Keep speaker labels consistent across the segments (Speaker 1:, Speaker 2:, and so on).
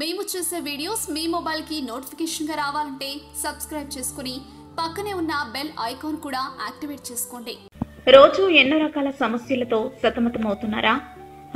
Speaker 1: మేము చేసే వీడియోస్ మీ మొబైల్కి నోటిఫికేషన్గా రావాలంటే సబ్స్క్రైబ్ చేసుకుని పక్కనే ఉన్న బెల్ ఐకాన్ కూడా యాక్టివేట్ చేసుకోండి.
Speaker 2: రోజు ఎన్నో రకాల సమస్యలతో సతమతమవుతున్నారా?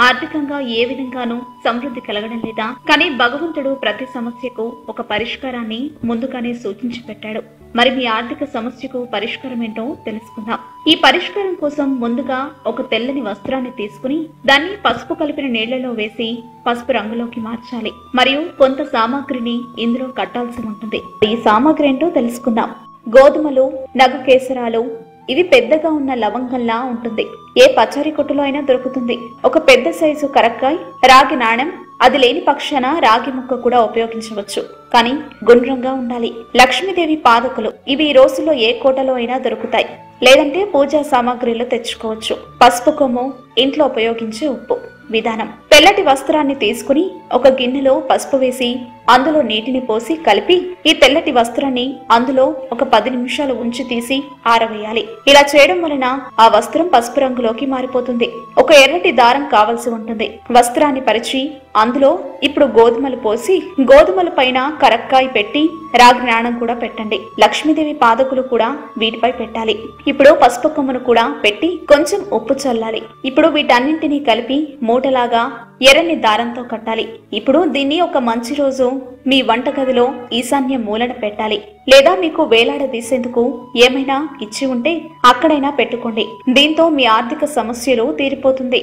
Speaker 2: ఆర్థికంగా ఏ విధంగానూ సమృద్ధి కలగడం లేదా? కానీ భగవంతుడు ప్రతి సమస్యకు ఒక పరిష్కారాన్ని ముందుగానే సూచించి పెట్టాడు మరి మీ ఆర్థిక సమస్యకు పరిష్కారం ఏంటో తెలుసుకుందాం. ఈ పరిష్కారం కోసం ముందుగా ఒక తెల్లని వస్త్రాన్ని తీసుకుని దాన్ని పసుపు కలిపిన నీళ్ళలో వేసి పసుపు రంగులోకి మార్చాలి. మరియు కొంత సామాగ్రిని ఇందులో కట్టాల్సి ఉంటుంది. ఈ సామాగ్రి ఏంటో తెలుసుకుందాం. గోధుమలు నగు కేసరాలు ఇది పెద్దగా ఉన్న లవంగంలా ఉంటుంది. ఏ పచారీ కొట్టులో అయినా దొరుకుతుంది. ఒక పెద్ద సైజు కరక్కాయ్ రాగి నాణెం అది లేని పక్షాన రాగి ముక్క కూడా ఉపయోగించవచ్చు. కానీ గుండ్రంగా ఉండాలి. లక్ష్మీదేవి పాదకులు ఇవి ఈ రోజుల్లో ఏ కోటలో అయినా దొరుకుతాయి. లేదంటే పూజా సామాగ్రిలో తెచ్చుకోవచ్చు. పసుపు కొమ్ము ఇంట్లో ఉపయోగించే ఉప్పు. విధానం. తెల్లటి వస్త్రాన్ని తీసుకుని ఒక గిన్నెలో పసుపు వేసి అందులో నీటిని పోసి కలిపి ఈ తెల్లటి వస్త్రాన్ని అందులో ఒక పది నిమిషాలు ఉంచి తీసి ఆరవేయాలి. ఇలా చేయడం వలన ఆ వస్త్రం పసుపు రంగులోకి మారిపోతుంది. ఒక ఎర్రటి దారం కావలసి ఉంటుంది. వస్త్రాన్ని పరిచి అందులో ఇప్పుడు గోధుమలు పోసి గోధుమల పైన కరక్కాయ పెట్టి రాగినానం కూడా పెట్టండి. లక్ష్మీదేవి పాదకులు కూడా వీటిపై పెట్టాలి. ఇప్పుడు పసుపు కొమ్మును కూడా పెట్టి కొంచెం ఉప్పు చల్లాలి. ఇప్పుడు వీటన్నింటినీ కలిపి మూటలాగా ఎర్రని దారంతో కట్టాలి. ఇప్పుడు దీన్ని ఒక మంచి రోజు మీ వంటగదిలో ఈశాన్య మూలన పెట్టాలి. లేదా మీకు వేలాడదీసేందుకు ఏమైనా ఇచ్చి ఉంటే అక్కడైనా పెట్టుకోండి. దీంతో మీ ఆర్థిక సమస్యలు తీరిపోతుంది.